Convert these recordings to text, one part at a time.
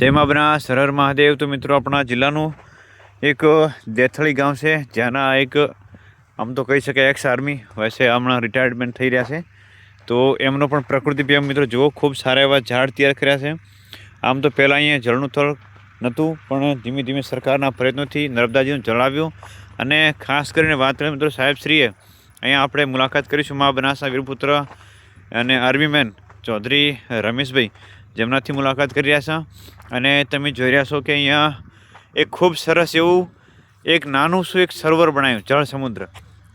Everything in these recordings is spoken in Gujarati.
જય મા બનાસ, હર હર મહાદેવ. તો મિત્રો, આપણા જિલ્લાનું એક દેથળી ગામ છે. જ્યાંના એક, આમ તો કહી શકાય એક્સ આર્મી વૈસે હમણાં રિટાયરમેન્ટ થઈ રહ્યા છે. તો એમનો પણ પ્રકૃતિ પ્રેમ મિત્રો, જુઓ, ખૂબ સારા એવા ઝાડ તૈયાર કર્યા છે. આમ તો પહેલાં અહીંયા જળનું થળ નહોતું, પણ ધીમે ધીમે સરકારના પ્રયત્નોથી નર્મદાજીનું જળાવ્યું અને ખાસ કરીને વાત કરીએ મિત્રો, સાહેબશ્રીએ, અહીંયા આપણે મુલાકાત કરીશું મા બનાસના વીરપુત્ર અને આર્મીમેન ચૌધરી રમેશભાઈ. જેમનાથી મુલાકાત કરી રહ્યા છે. અને તમે જોઈ રહ્યા છો કે અહીંયા એક ખૂબ સરસ એવું, એક નાનું શું એક સરોવર બનાવ્યું, જળ સમુદ્ર.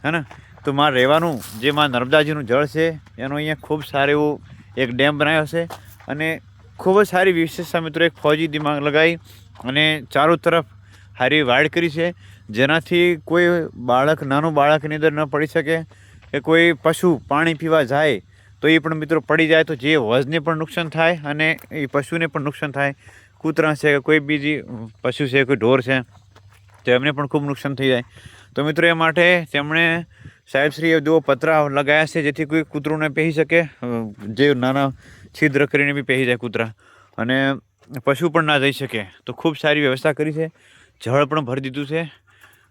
હે ને? તો માં રહેવાનું, જે માં નર્મદાજીનું જળ છે, એનું અહીંયા ખૂબ સારું એવું એક ડેમ બનાવ્યો છે. અને ખૂબ જ સારી વિશેષતા મિત્રો, એક ફૌજી દિમાગ લગાવી અને ચારો તરફ સારી વાડ કરી છે. જેનાથી કોઈ બાળક, નાનું બાળકની અંદર ન પડી શકે કે કોઈ પશુ પાણી પીવા જાય તો એ પણ મિત્રો પડી જાય તો જે વજને પણ નુકસાન થાય અને એ પશુને પણ નુકસાન થાય. કૂતરા છે કે કોઈ બીજી પશુ છે, કોઈ ઢોર છે, તો એમને પણ ખૂબ નુકસાન થઈ જાય. તો મિત્રો એ માટે તેમણે સાહેબશ્રીએ જેવો પતરા લગાવ્યા છે, જેથી કોઈ કૂતરોને પહેરી શકે. જે નાના છિદ્ર કરીને બી પહેરી જાય કૂતરા. અને પશુ પણ ના જઈ શકે. તો ખૂબ સારી વ્યવસ્થા કરી છે. જળ પણ ભરી દીધું છે.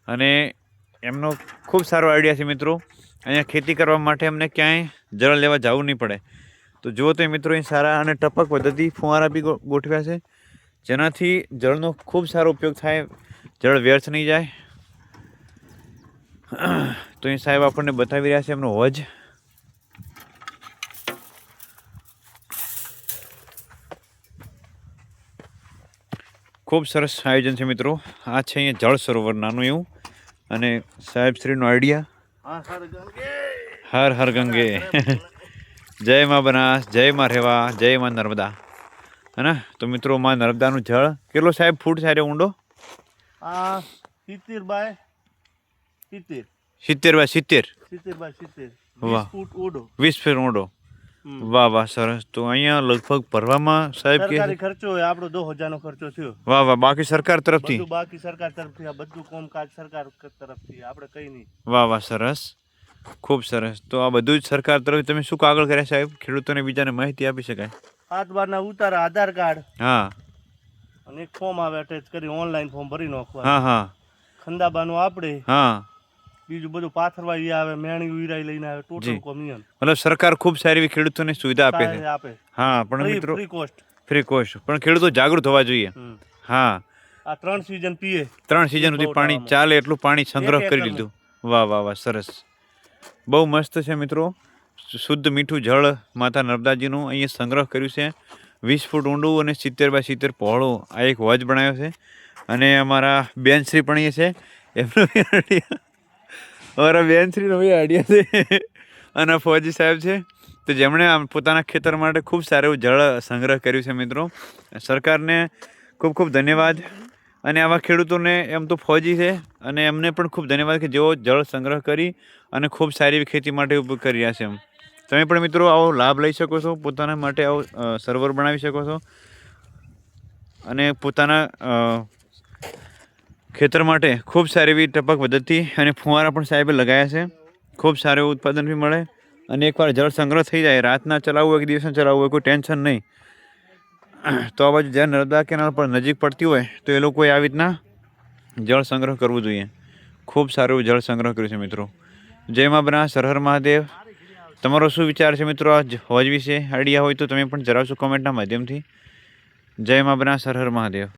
અને એમનો ખૂબ સારો આઈડિયા છે મિત્રો. અહીંયા ખેતી કરવા માટે અમને ક્યાંય જળ લેવા જવું નહીં પડે. તો જુઓ તો મિત્રો અહીં સારા અને ટપક પદ્ધતિ ફુવારા બી ગોઠવ્યા છે. જેનાથી જળનો ખૂબ સારો ઉપયોગ થાય, જળ વ્યર્થ નહીં જાય. તો અહીં સાહેબ આપણને બતાવી રહ્યા છે એમનો વજ. ખૂબ સરસ આયોજન છે મિત્રો. આ છે અહીંયા જળ સરોવર, નાનું એવું. અને સાહેબ શ્રીનો આઈડિયા હર હર ગંગે. જય માં બનાસ જય માં રેવા જય માં નર્મદા. હે ને? તો મિત્રો માં નર્મદાનું જળ કેટલો સાહેબ ફૂટ સારે ઊંડો? આ સિત્તેર બાય સિત્તેર. સિત્તેર બાય સિત્તેર. સિત્તેર બાય સિત્તેર. વાહ. વીસ ફૂટ ઊંડો. વીસ ફૂટ ઊંડો. વાહ વાહ સરસ. તો અહીંયા લગભગ ભરવામાં સાહેબ કે સરકારી ખર્ચો આપણો દો હજારનો ખર્ચો થયો. વાહ વાહ બાકી સરકાર તરફથી? બાકી સરકાર તરફથી આ બધું કામકાજ સરકાર તરફથી આપણે કઈ નહીં. વાહ વાહ સરસ. ખૂબ સરસ. તો આ બધું જ સરકાર તરફથી. તમે શું કાગળ કર્યા સાહેબ? ખેડૂતોને બીજાને માહિતી આપી શકાય? હાથ બારના ઉતારા આધાર કાર્ડ. હા. અને એક ફોર્મ આવે અટેચ કરી ઓનલાઈન ફોર્મ ભરી નાખવા હા હા. ખંદાબાનું આપણે હા. બીજું બધું પાથરવા ઈ આવે મેણી વીરાઈ લઈને આવે ટોટલ. કોમિયન. મતલબ સરકાર ખૂબ સારી એવી ખેડૂતોને સુવિધા આપે છે. આપે. હા પણ મિત્રો ફ્રી કોસ્ટ. Free cost. પણ ખેડૂતો જાગૃત હોવા જોઈએ. હા. આ ત્રણ સિઝન પીએ. ત્રણ સિઝન સુધી પાણી ચાલે એટલું પાણી સંગ્રહ કરી લીધું. વાહ વાહ વાહ સરસ. બહુ મસ્ત છે મિત્રો. શુદ્ધ મીઠું જળ માતા નર્મદાજીનું અહીંયા સંગ્રહ કર્યું છે. વીસ ફૂટ ઊંડું અને સિત્તેર બાય સિત્તેર પહોળો. આ એક વોચ બનાવ્યો છે. અને અમારા બેનશ્રી પણ અહીંયા છે. એમનો અમારા બેનશ્રીનો બી આઈડિયા છે. અને ફૌજી સાહેબ છે. તો જેમણે આમ પોતાના ખેતર માટે ખૂબ સારું જળ સંગ્રહ કર્યું છે મિત્રો. સરકારને ખૂબ ખૂબ ધન્યવાદ. અને આવા ખેડૂતોને એમ તો ફૌજી છે. અને એમને પણ ખૂબ ધન્યવાદ કે જેઓ જળ સંગ્રહ કરી અને ખૂબ સારી એવી ખેતી માટે ઉપયોગ કરી રહ્યા છે એમ. તમે પણ મિત્રો આવો લાભ લઈ શકો છો, પોતાના માટે આવો સર્વર બનાવી શકો છો. અને પોતાના ખેતર માટે ખૂબ સારી એવી ટપક પદ્ધતિ અને ફુવારા પણ સાહેબે લગાવ્યા છે. ખૂબ સારું એવું ઉત્પાદન બી મળે અને એકવાર જળ સંગ્રહ થઈ જાય, રાતના ચલાવવું હોય કે દિવસના ચલાવવું હોય, કોઈ ટેન્શન નહીં. તો આ બાજુ જ્યાં નર્મદા કેનાલ પર નજીક પડતી હોય, તો એ લોકોએ આવી રીતના જળ સંગ્રહ કરવું જોઈએ. ખૂબ સારું જળ સંગ્રહ કર્યું છે મિત્રો. જય મા સરહર હર હર મહાદેવ. તમારો શું વિચાર છે મિત્રો? આ હોજ વિશે આઈડિયા હોય તો તમે પણ જણાવશો કોમેન્ટના માધ્યમથી. જય મા સરહર હર હર મહાદેવ.